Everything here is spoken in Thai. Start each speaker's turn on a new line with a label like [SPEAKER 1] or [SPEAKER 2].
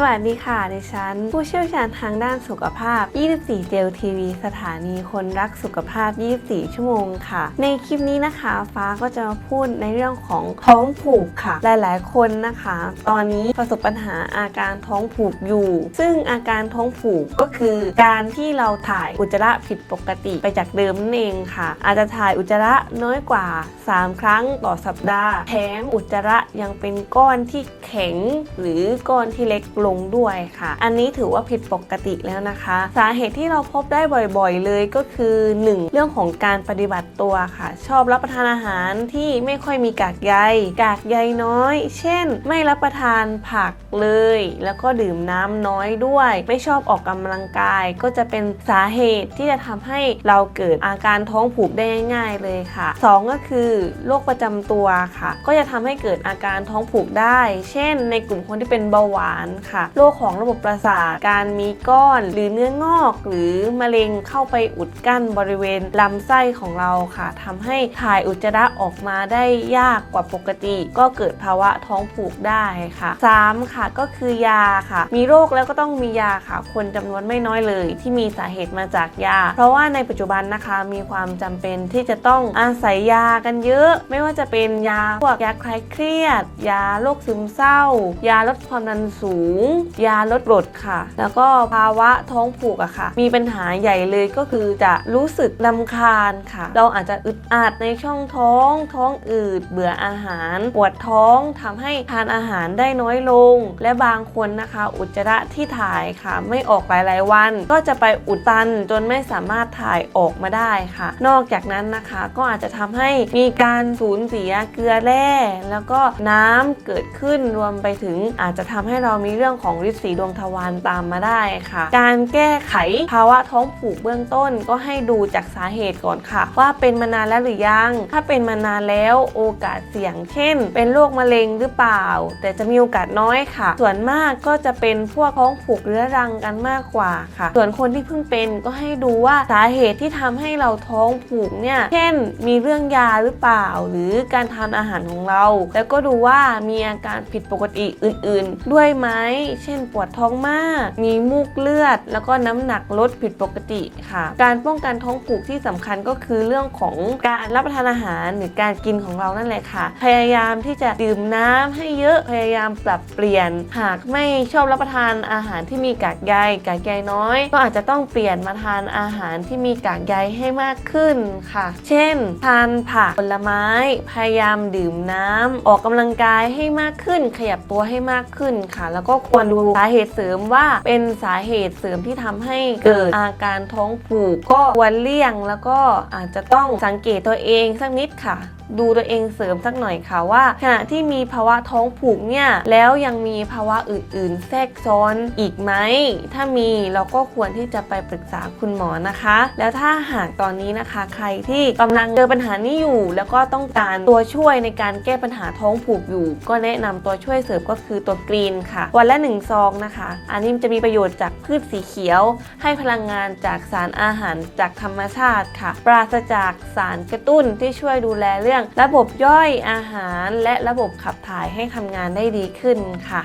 [SPEAKER 1] สวัสดีค่ะ ดิฉัน ผู้เชี่ยวชาญทางด้านสุขภาพ 24 เจลทีวีสถานีคนรักสุขภาพ 24 ชั่วโมงค่ะ ในคลิปนี้นะคะ ฟ้าก็จะมาพูดในเรื่องของท้องผูกค่ะ หลายๆ คนนะคะ ตอนนี้ประสบปัญหาอาการท้องผูกอยู่ ซึ่งอาการท้องผูกก็คือการที่เราถ่ายอุจจาระผิดปกติไปจากเดิมนั่นเองค่ะ อาจจะถ่ายอุจจาระน้อยกว่า 3 ครั้งต่อสัปดาห์แถมอุจจาระยังเป็นก้อนที่แข็งหรือก้อนที่เล็กลงด้วยค่ะ อันนี้ถือว่าผิดปกติแล้วนะคะ สาเหตุที่เราพบได้บ่อยๆ เลยก็คือ 1. เรื่องของการปฏิบัติตัวค่ะ ชอบรับประทานอาหารที่ไม่ค่อยมีกากใยกากใยน้อย เช่น ไม่รับประทานผักเลย แล้วก็ดื่มน้ำน้อยด้วย ไม่ชอบออกกำลังกาย ก็จะเป็นสาเหตุที่จะทำให้เราเกิดอาการท้องผูกได้ง่าย ๆเลยค่ะ 2 ก็คือโรคประจำตัวค่ะ ก็จะทำให้เกิดอาการท้องผูกได้ เช่น ในกลุ่มคนที่เป็นเบาหวานค่ะโรคของระบบประสาท การมีก้อนหรือเนื้องอก หรือมะเร็งเข้าไปอุดกั้นบริเวณลำไส้ของเราค่ะทำให้ถ่ายอุจจาระออกมาได้ยากกว่าปกติ ก็เกิดภาวะท้องผูกได้ค่ะ 3. ค่ะก็คือยาค่ะ มีโรคแล้วก็ต้องมียาค่ะ คนจำนวนไม่น้อยเลย ที่มีสาเหตุมาจากยา เพราะว่าในปัจจุบันนะคะมีความจำเป็นที่จะต้องอาศัยยากันเยอะ ไม่ว่าจะเป็นยาพวกยาคลายเครียด ยาโรคซึมเศร้า ยาลดความดันสูงยาลดกรดค่ะ แล้วก็ภาวะท้องผูกอะค่ะ มีปัญหาใหญ่เลยก็คือจะรู้สึกลำคาญค่ะ เราอาจจะอึดอัดในช่องท้อง ท้องอืด เบื่ออาหาร ปวดท้องทำให้ทานอาหารได้น้อยลง และบางคนนะคะ อุจจาระที่ถ่ายค่ะ ไม่ออกหลายๆวัน ก็จะไปอุดตันจนไม่สามารถถ่ายออกมาได้ค่ะ นอกจากนั้นนะคะก็อาจจะทำให้มีการสูญเสียเกลือแร่แล้วก็น้ำเกิดขึ้นรวมไปถึงอาจจะทำให้เรามีเรื่องของฤทธิ์สีดวงทวารตามมาได้ค่ะ การแก้ไขภาวะท้องผูกเบื้องต้นก็ให้ดูจากสาเหตุก่อนค่ะ ว่าเป็นมานานแล้วหรือยัง ถ้าเป็นมานานแล้วโอกาสเสี่ยง เช่น เป็นโรคมะเร็งหรือเปล่า แต่จะมีโอกาสน้อยค่ะ ส่วนมากก็จะเป็นพวกท้องผูกเรื้อรังกันมากกว่าค่ะ ส่วนคนที่เพิ่งเป็นก็ให้ดูว่าสาเหตุที่ทำให้เราท้องผูกเนี่ย เช่น มีเรื่องยาหรือเปล่า หรือการทานอาหารของเรา แล้วก็ดูว่ามีอาการผิดปกติอื่น ๆ ด้วยไหมเช่นปวดท้องมาก มีมูกเลือด แล้วก็น้ำหนักลดผิดปกติค่ะ การป้องกันท้องผูกที่สำคัญก็คือเรื่องของการรับประทานอาหารหรือการกินของเรานั่นแหละค่ะ พยายามที่จะดื่มน้ำให้เยอะพยายามปรับเปลี่ยน หากไม่ชอบรับประทานอาหารที่มีกากใยกากใยน้อย ก็อาจจะต้องเปลี่ยนมาทานอาหารที่มีกากใยให้มากขึ้นค่ะ เช่น ทานผักผลไม้ พยายามดื่มน้ำออกกำลังกายให้มากขึ้น ขยับตัวให้มากขึ้นค่ะ แล้วก็ควรดูสาเหตุเสริมว่าเป็นสาเหตุเสริมที่ทำให้เกิดอาการท้องผูกก็ควรเลี่ยงแล้วก็อาจจะต้องสังเกตตัวเองสักนิดค่ะ ดูตัวเองเสริมสักหน่อยค่ะว่า ขณะที่มีภาวะท้องผูกเนี่ยแล้วยังมีภาวะอื่น ๆ แทรกซ้อนอีกไหม ถ้ามีเราก็ควรที่จะไปปรึกษาคุณหมอนะคะ แล้วถ้าหากตอนนี้นะคะใครที่กำลังเจอปัญหานี้อยู่ แล้วก็ต้องการตัวช่วยในการแก้ปัญหาท้องผูกอยู่ ก็แนะนำตัวช่วยเสริมก็คือตัวกรีนค่ะ วันละ1ซองนะคะ อันนี้จะมีประโยชน์จากพืชสีเขียว ให้พลังงานจากสารอาหารจากธรรมชาติค่ะ ปราศจากสารกระตุ้นที่ช่วยดูแลเรื่องระบบย่อยอาหาร และระบบขับถ่ายให้ทำงานได้ดีขึ้นค่ะ